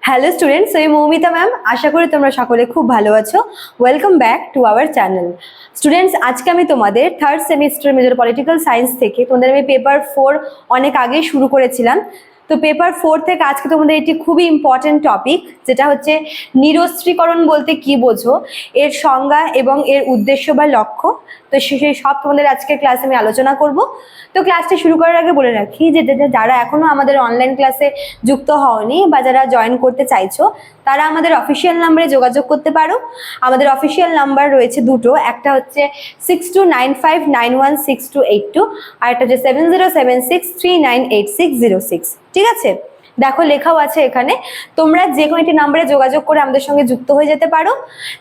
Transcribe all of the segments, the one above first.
Hello students আমি Moumita ma'am আশা করি তোমরা সকলে খুব ভালো আছো। Welcome back to our channel students আজকে আমি তোমাদের third semester major political science থেকে তোমাদের আমি পেপার ফোর অনেক আগে শুরু করেছিলাম। তো পেপার ফোর থেকে আজকে তোমাদের এটি খুবই ইম্পর্টেন্ট টপিক যেটা হচ্ছে নিরস্ত্রীকরণ বলতে কি বোঝো, এর সংজ্ঞা এবং এর উদ্দেশ্য বা লক্ষ্য। তো সেই সব তোমাদের আজকের ক্লাসে আমি আলোচনা করব। তো ক্লাসটি শুরু করার আগে বলে রাখি যে যারা এখনও আমাদের অনলাইন ক্লাসে যুক্ত হওনি বা যারা জয়েন করতে চাইছো তারা আমাদের অফিসিয়াল নাম্বারে যোগাযোগ করতে পারো। আমাদের অফিসিয়াল নাম্বার রয়েছে দুটো, একটা হচ্ছে six two nine five nine one six two eight two আর একটা হচ্ছে seven zero seven six three nine eight six zero six ঠিক আছে? দেখো, লেখাও আছে এখানে। তোমরা যে কোনো একটি নাম্বারে যোগাযোগ করে আমাদের সঙ্গে যুক্ত হয়ে যেতে পারো।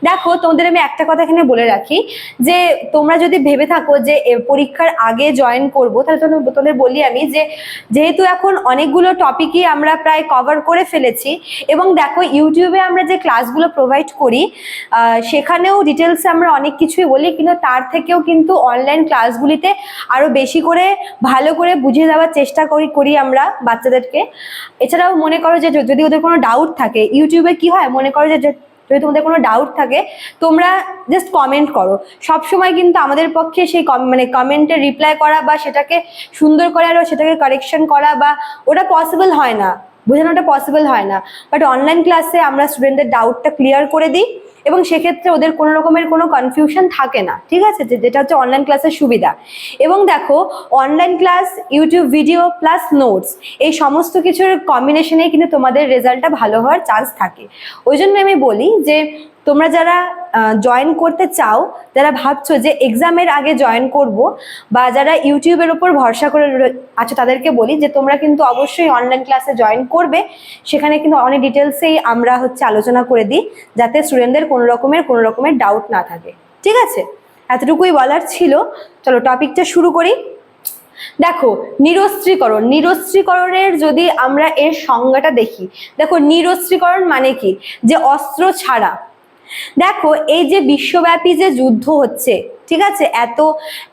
দেখো, তোমাদের আমি একটা কথা এখানে বলে রাখি, যে তোমরা যদি ভেবে থাকো যে পরীক্ষার আগে জয়েন করব, তাহলে তোমাদের- বলি আমি যে, যেহেতু এখন অনেকগুলো টপিকই আমরা প্রায় কভার করে ফেলেছি, এবং দেখো ইউটিউবে আমরা যে ক্লাসগুলো প্রোভাইড করি সেখানেও ডিটেলসে আমরা অনেক কিছুই বলি, কিন্তু তার থেকেও কিন্তু অনলাইন ক্লাসগুলিতে আরও বেশি করে, ভালো করে বুঝিয়ে দেওয়ার চেষ্টা করি করি আমরা বাচ্চাদেরকে। এছাড়াও মনে করো যে যদি ওদের কোনো ডাউট থাকে ইউটিউবে কি হয়? মনে করো যে যদি তোমাদের কোনো ডাউট থাকে, তোমরা জাস্ট কমেন্ট করো। সব সময় কিন্তু আমাদের পক্ষে সেই মানে কমেন্টে রিপ্লাই করা বা সেটাকে সুন্দর করে আরও সেটাকে কারেকশন করা বা ওটা পসিবল হয় না। বোঝানোটা পসিবল হয় না। বাট অনলাইন ক্লাসে আমরা স্টুডেন্টদের ডাউটটা ক্লিয়ার করে দিই। এবং সেক্ষেত্রে ওদের কোনো রকমের কোনো কনফিউশন থাকে না, ঠিক আছে? যে- যেটা হচ্ছে অনলাইন ক্লাসের সুবিধা। এবং দেখো online class YouTube video plus notes এই সমস্ত কিছুর কম্বিনেশনেই কিন্তু তোমাদের রেজাল্টটা ভালো হওয়ার চান্স থাকে। ওই জন্য আমি বলি যে তোমরা যারা জয়েন করতে চাও যারা ভাবছ যে এক্সামের আগে জয়েন করব বা যারা ইউটিউবের ওপর ভরসা করে আছো তাদেরকে বলি যে তোমরা কিন্তু অবশ্যই অনলাইন ক্লাসে জয়েন করবে। সেখানে কিন্তু অনেক ডিটেলসেই আমরা হচ্ছে আলোচনা করে দিই, যাতে স্টুডেন্টদের কোনো রকমের কোনো রকমের ডাউট না থাকে। ঠিক আছে? এতটুকুই বলার ছিল। চলো টপিকটা শুরু করি। দেখো, নিরস্ত্রীকরণ। নিরস্ত্রীকরণের যদি আমরা এর সংজ্ঞাটা দেখি, দেখো নিরস্ত্রীকরণ মানে কি? যে অস্ত্র ছাড়া দেখো, এই যে বিশ্বব্যাপী যে যুদ্ধ হচ্ছে, ঠিক আছে? এত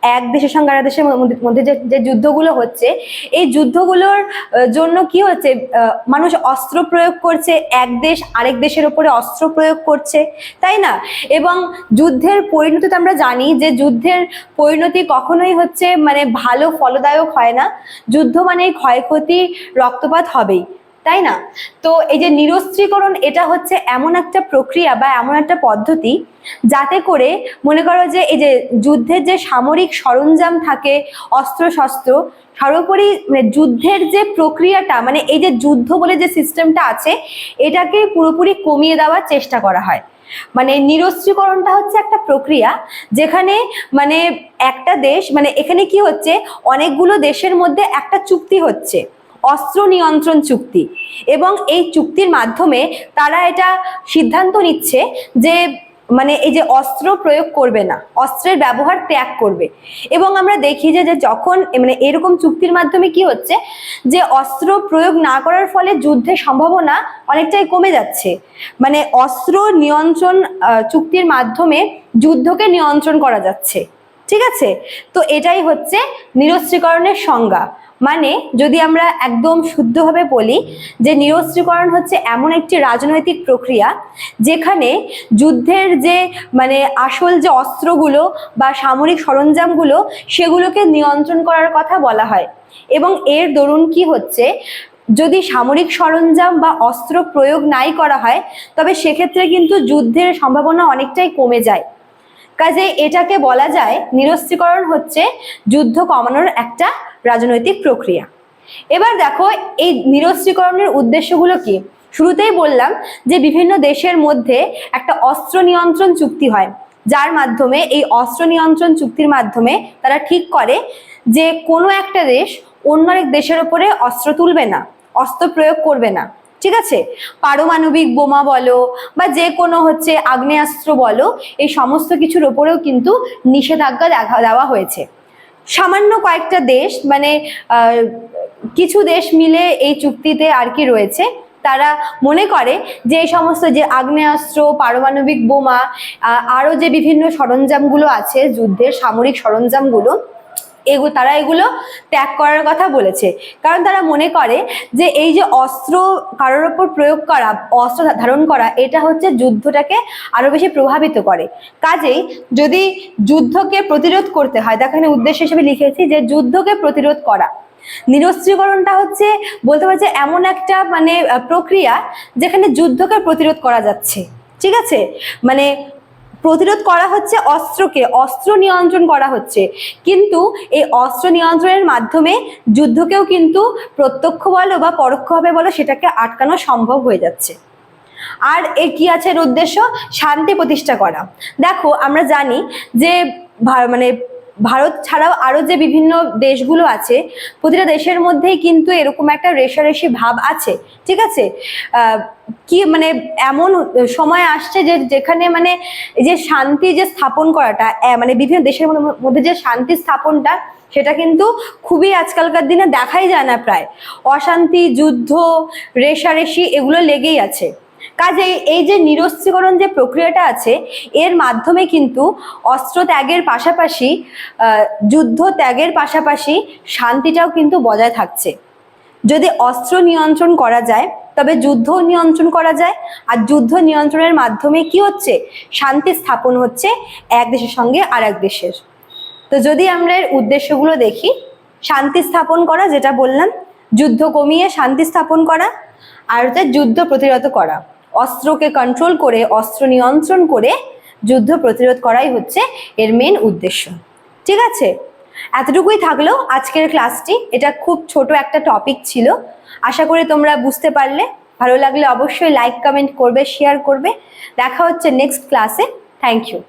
এক দেশের সঙ্গে আর দেশের মধ্যে- যে যুদ্ধগুলো হচ্ছে, এই যুদ্ধগুলোর জন্য কি হচ্ছে? মানুষ অস্ত্র প্রয়োগ করছে, এক দেশ আরেক দেশের উপরে অস্ত্র প্রয়োগ করছে, তাই না? এবং যুদ্ধের পরিণতি তো আমরা জানি যে যুদ্ধের পরিণতি কখনোই হচ্ছে মানে ভালো, ফলদায়ক হয় না। যুদ্ধ মানে ক্ষয়ক্ষতি, রক্তপাত হবেই। তাই না? তো এই যে নিরস্ত্রীকরণ, এটা হচ্ছে এমন একটা প্রক্রিয়া বা এমন একটা পদ্ধতি যাতে করে, মনে করো যে এই যে যুদ্ধের যে সামরিক সরঞ্জাম থাকে অস্ত্র শস্ত্র সর্বোপরি মানে যুদ্ধের যে প্রক্রিয়াটা মানে এই যে যুদ্ধ বলে যে সিস্টেমটা আছে, এটাকে পুরোপুরি কমিয়ে দেওয়ার চেষ্টা করা হয়। মানে নিরস্ত্রীকরণটা হচ্ছে একটা প্রক্রিয়া যেখানে মানে একটা দেশ মানে এখানে কি হচ্ছে, অনেকগুলো দেশের মধ্যে একটা চুক্তি হচ্ছে। অস্ত্র নিয়ন্ত্রণ চুক্তি। এবং এই চুক্তির মাধ্যমে তারা এটা সিদ্ধান্ত নিচ্ছে যে মানে এই যে অস্ত্র প্রয়োগ করবে না, অস্ত্রের ব্যবহার ত্যাগ করবে। এবং আমরা দেখি যে যখন মানে এরকম চুক্তির মাধ্যমে কি হচ্ছে, যে অস্ত্র প্রয়োগ না করার ফলে যুদ্ধের সম্ভাবনা অনেকটাই কমে যাচ্ছে। মানে অস্ত্র নিয়ন্ত্রণ চুক্তির মাধ্যমে যুদ্ধকে নিয়ন্ত্রণ করা যাচ্ছে। ঠিক আছে? তো এটাই হচ্ছে নিরস্ত্রীকরণের সংজ্ঞা। মানে যদি আমরা একদম শুদ্ধভাবে বলি যে নিরস্ত্রীকরণ হচ্ছে এমন একটি রাজনৈতিক প্রক্রিয়া যেখানে যুদ্ধের যে মানে আসল যে অস্ত্রগুলো বা সামরিক সরঞ্জামগুলো সেগুলোকে নিয়ন্ত্রণ করার কথা বলা হয়। এবং এর দরুন কি হচ্ছে? যদি সামরিক সরঞ্জাম বা অস্ত্র প্রয়োগ নাই করা হয়, তবে সেক্ষেত্রে কিন্তু যুদ্ধের সম্ভাবনা অনেকটাই কমে যায়। কাজে এটাকে বলা যায় নিরস্ত্রীকরণ হচ্ছে যুদ্ধ কমানোর একটা রাজনৈতিক প্রক্রিয়া। এবার দেখো এই নিরস্ত্রীকরণের উদ্দেশ্যগুলো কি? শুরুতেই বললাম যে বিভিন্ন দেশের মধ্যে একটা অস্ত্র নিয়ন্ত্রণ চুক্তি হয়, যার মাধ্যমে এই অস্ত্র নিয়ন্ত্রণ চুক্তির মাধ্যমে তারা ঠিক করে যে কোনো একটা দেশ অন্য এক দেশের ওপরে অস্ত্র তুলবে না, অস্ত্র প্রয়োগ করবে না। ঠিক আছে? পারমাণবিক বোমা বলো বা যে কোনো হচ্ছে আগ্নেয়াস্ত্র বলো, এই সমস্ত কিছুর ওপরেও কিন্তু নিষেধাজ্ঞা দেখা দেওয়া হয়েছে। সামান্য কয়েকটা দেশ মানে কিছু দেশ মিলে এই চুক্তিতে আর কি রয়েছে। তারা মনে করে যে এই সমস্ত যে আগ্নেয়াস্ত্র, পারমাণবিক বোমা আরও যে বিভিন্ন সরঞ্জামগুলো আছে, যুদ্ধের সামরিক সরঞ্জামগুলো এগুলো তারা এগুলো ত্যাগ করার কথা বলেছে। কারণ তারা মনে করে যে এই যে অস্ত্র কারোর ওপর প্রয়োগ করা, অস্ত্র ধারণ করা, এটা হচ্ছে যুদ্ধটাকে আরও বেশি প্রভাবিত করে। কাজেই যদি যুদ্ধকে প্রতিরোধ করতে হয়, দেখো এখানে উদ্দেশ্য হিসেবে লিখেছি যে যুদ্ধকে প্রতিরোধ করা। নিরস্ত্রীকরণটা হচ্ছে, বলতে পারছে এমন একটা মানে প্রক্রিয়া যেখানে যুদ্ধকে প্রতিরোধ করা যাচ্ছে। ঠিক আছে? মানে প্রতিরোধ করা হচ্ছে অস্ত্রকে, অস্ত্র নিয়ন্ত্রণ করা হচ্ছে। কিন্তু এই অস্ত্র নিয়ন্ত্রণের মাধ্যমে যুদ্ধকেও কিন্তু প্রত্যক্ষ বলো বা পরোক্ষভাবে বলো সেটাকে আটকানো সম্ভব হয়ে যাচ্ছে। আর এ কি আছে এর উদ্দেশ্য? শান্তি প্রতিষ্ঠা করা। দেখো, আমরা জানি যে মানে ভারত ছাড়াও আরও যে বিভিন্ন দেশগুলো আছে, প্রতিটা দেশের মধ্যেই কিন্তু এরকম একটা রেশারেশি ভাব আছে, ঠিক আছে? কি মানে এমন সময় আসছে যে যেখানে মানে যে শান্তি যে স্থাপন করাটা মানে বিভিন্ন দেশের মধ্যে যে শান্তি স্থাপনটা, সেটা কিন্তু খুবই আজকালকার দিনে দেখাই যায় না প্রায়। অশান্তি, যুদ্ধ রেশারেশি এগুলো লেগেই আছে। কাজেই এই যে নিরস্ত্রীকরণ যে প্রক্রিয়াটা আছে, এর মাধ্যমে কিন্তু অস্ত্র ত্যাগের পাশাপাশি যুদ্ধ ত্যাগের পাশাপাশি শান্তিটাও কিন্তু বজায় থাকছে। যদি অস্ত্র নিয়ন্ত্রণ করা যায়, তবে যুদ্ধ নিয়ন্ত্রণ করা যায়, আর যুদ্ধ নিয়ন্ত্রণের মাধ্যমে কি হচ্ছে? শান্তি স্থাপন হচ্ছে এক দেশের সঙ্গে আর এক দেশের। তো যদি আমরা এর উদ্দেশ্যগুলো দেখি, শান্তি স্থাপন করা যেটা বললাম, যুদ্ধ কমিয়ে শান্তি স্থাপন করা, আর হচ্ছে যুদ্ধ প্রতিরোধ করা। অস্ত্রকে কন্ট্রোল করে, অস্ত্র নিয়ন্ত্রণ করে যুদ্ধ প্রতিরোধ করাই হচ্ছে এর মেন উদ্দেশ্য। ঠিক আছে? এতটুকুই থাকল আজকের ক্লাসটি এটা খুব ছোট একটা টপিক ছিল। আশা করি তোমরা বুঝতে পারলে। ভালো লাগলে অবশ্যই লাইক কমেন্ট করবে শেয়ার করবে। দেখা হচ্ছে নেক্সট ক্লাসে থ্যাংক ইউ